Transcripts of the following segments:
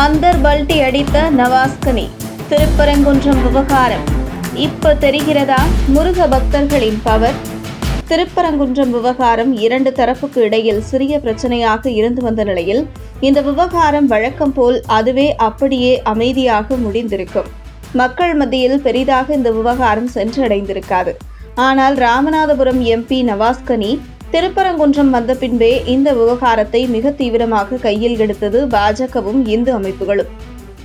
அந்தர் பல்டி அடித்த நவாஸ்கனி திருப்பரங்குன்றம் விவகாரம். இப்ப தெரிகிறதா? முருக பக்தர்களின் பவர். திருப்பரங்குன்றம் விவகாரம் இரண்டு தரப்புக்கு இடையில் சிறிய பிரச்சனையாக இருந்து வந்த நிலையில் இந்த விவகாரம் வழக்கம் போல் அதுவே அப்படியே அமைதியாக முடிந்திருக்கும். மக்கள் மத்தியில் பெரிதாக இந்த விவகாரம் சென்றடைந்திருக்காது. ஆனால் ராமநாதபுரம் எம்பி நவாஸ்கனி திருப்பரங்குன்றம் வந்த பின்பே இந்த விவகாரத்தை மிக தீவிரமாக கையில் எடுத்தது பாஜகவும் இந்து அமைப்புகளும்.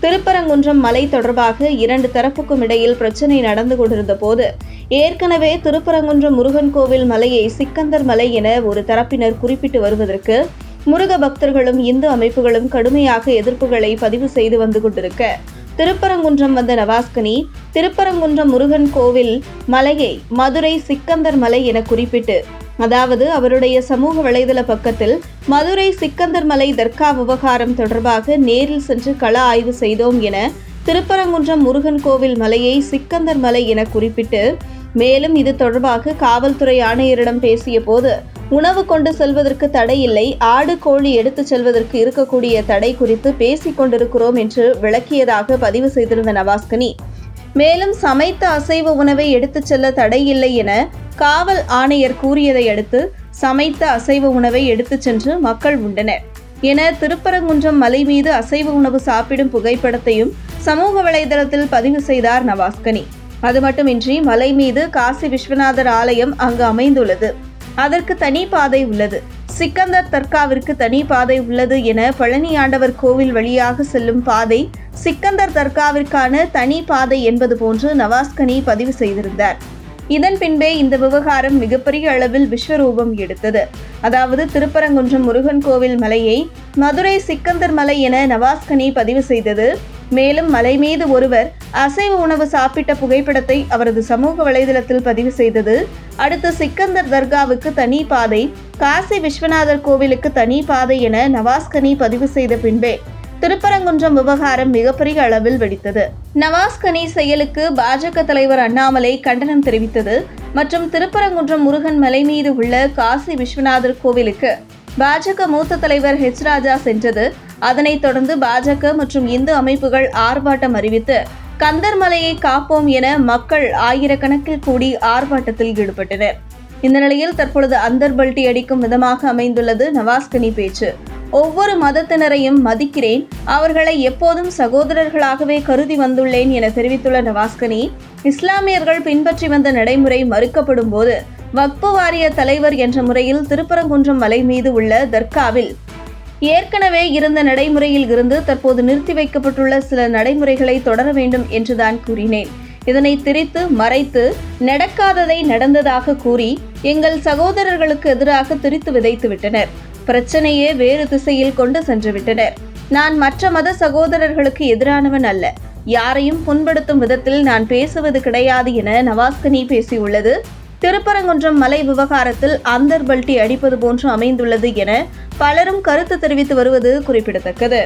திருப்பரங்குன்றம் மலை தொடர்பாக இரண்டு தரப்புக்கும் இடையில் பிரச்சினை நடந்து கொண்டிருந்த போது ஏற்கனவே திருப்பரங்குன்றம் முருகன் கோவில் மலையை சிக்கந்தர் மலை என ஒரு தரப்பினர் குறிப்பிட்டு வருவதற்கு முருக பக்தர்களும் இந்து அமைப்புகளும் கடுமையாக எதிர்ப்புகளை பதிவு செய்து வந்து கொண்டிருக்க திருப்பரங்குன்றம் வந்த நவாஸ்கனி திருப்பரங்குன்றம் முருகன் கோவில் மலையை மதுரை சிக்கந்தர் மலை என குறிப்பிட்டு அதாவது அவருடைய சமூக வலைதள பக்கத்தில் மதுரை சிக்கந்தர் மலை தர்கா விவகாரம் தொடர்பாக நேரில் சென்று கள ஆய்வு செய்தோம் என திருப்பரங்குன்றம் முருகன் கோவில் மலையை சிக்கந்தர் மலை என குறிப்பிட்டு மேலும் இது தொடர்பாக காவல்துறை ஆணையரிடம் பேசிய போது உணவு கொண்டு செல்வதற்கு தடை இல்லை ஆடு கோழி எடுத்துச் செல்வதற்கு இருக்கக்கூடிய தடை குறித்து பேசிக் கொண்டிருக்கிறோம் என்று விளக்கியதாக பதிவு செய்திருந்த நவாஸ்கனி. மேலும் சமைத்த அசைவ உணவை எடுத்துச் செல்ல தடை இல்லை என காவல் ஆணையர் கூறியதை அடுத்து சமைத்த அசைவ உணவை எடுத்துச் சென்று மக்கள் உண்டனர். என திருப்பரங்குன்றம் மலை மீது அசைவ உணவு சாப்பிடும் புகைப்படத்தையும் சமூக வலைதளத்தில் பதிவு செய்தார் நவாஸ்கனி. அது மட்டுமின்றி மலை மீது காசி விஸ்வநாதர் ஆலயம் அங்கு அமைந்துள்ளது. அதற்கு தனி பாதை உள்ளது. சிக்கந்தர் தர்காவிற்கு தனி பாதை உள்ளது என பழனி ஆண்டவர் கோவில் வழியாக செல்லும் பாதை சிக்கந்தர் தர்காவிற்கான தனி பாதை என்பது போன்று நவாஸ்கனி பதிவு செய்திருந்தார். இதன் பின்பே இந்த விவகாரம் மிகப்பெரிய அளவில் விஸ்வரூபம் எடுத்தது. அதாவது திருப்பரங்குன்றம் முருகன் கோவில் மலையை மதுரை சிக்கந்தர் மலை என நவாஸ்கனி பதிவு செய்தது. மேலும் மலை மீது ஒருவர் அசைவ உணவு சாப்பிட்ட புகைப்படத்தை அவரது சமூக வலைதளத்தில் பதிவு செய்தது. அடுத்து சிக்கந்தர் தர்காவுக்கு தனி பாதை காசி விஸ்வநாதர் கோவிலுக்கு தனி பாதை என நவாஸ்கனி பதிவு செய்த பின்பே திருப்பரங்குன்றம் விவகாரம் மிகப்பெரிய அளவில் வெடித்தது. நவாஸ்கனி செயலுக்கு பாஜக தலைவர் அண்ணாமலை கண்டனம் தெரிவித்தது. மற்றும் திருப்பரங்குன்றம் முருகன் மலை மீது உள்ள காசி விஸ்வநாதர் கோவிலுக்கு பாஜக மூத்த தலைவர் ஹெச் ராஜா சென்றது. அதனைத் தொடர்ந்து பாஜக மற்றும் இந்து அமைப்புகள் ஆர்ப்பாட்டம் அறிவித்து கந்தர் மலையை காப்போம் என மக்கள் ஆயிரக்கணக்கில் கூடி ஆர்ப்பாட்டத்தில் ஈடுபட்டனர். இந்த நிலையில் தற்பொழுது அந்தர்பல்டி அடிக்கும் விதமாக அமைந்துள்ளது நவாஸ்கனி பேச்சு. ஒவ்வொரு மதத்தினரையும் மதிக்கிறேன். அவர்களை எப்போதும் சகோதரர்களாகவே கருதி வந்துள்ளேன் என தெரிவித்துள்ள நவாஸ்கனி இஸ்லாமியர்கள் பின்பற்றி வந்த நடைமுறை மறுக்கப்படும் போது வக்பு வாரிய தலைவர் என்ற முறையில் திருப்பரங்குன்றம் மலை மீது உள்ள தர்காவில் ஏற்கனவே இருந்த நடைமுறையில் இருந்து தற்போது நிறுத்தி வைக்கப்பட்டுள்ள சில நடைமுறைகளை தொடர வேண்டும் என்றுதான் கூறினேன். இதனை திரித்து மறைத்து நடக்காததை நடந்ததாக கூறி எங்கள் சகோதரர்களுக்கு எதிராக திரித்து விதைத்து விட்டனர். பிரச்சனையே வேறு திசையில் கொண்டு சென்று விட்டனர் நான் மற்ற மத சகோதரர்களுக்கு எதிரானவன் அல்ல. யாரையும் புண்படுத்தும் விதத்தில் நான் பேசுவது கிடையாது என நவாஸ்கனி பேசியுள்ளது. திருப்பரங்குன்றம் மலை விவகாரத்தில் அந்தர் பல்ட்டி அடிப்பது போன்று அமைந்துள்ளது என பலரும் கருத்து தெரிவித்து வருவது குறிப்பிடத்தக்கது.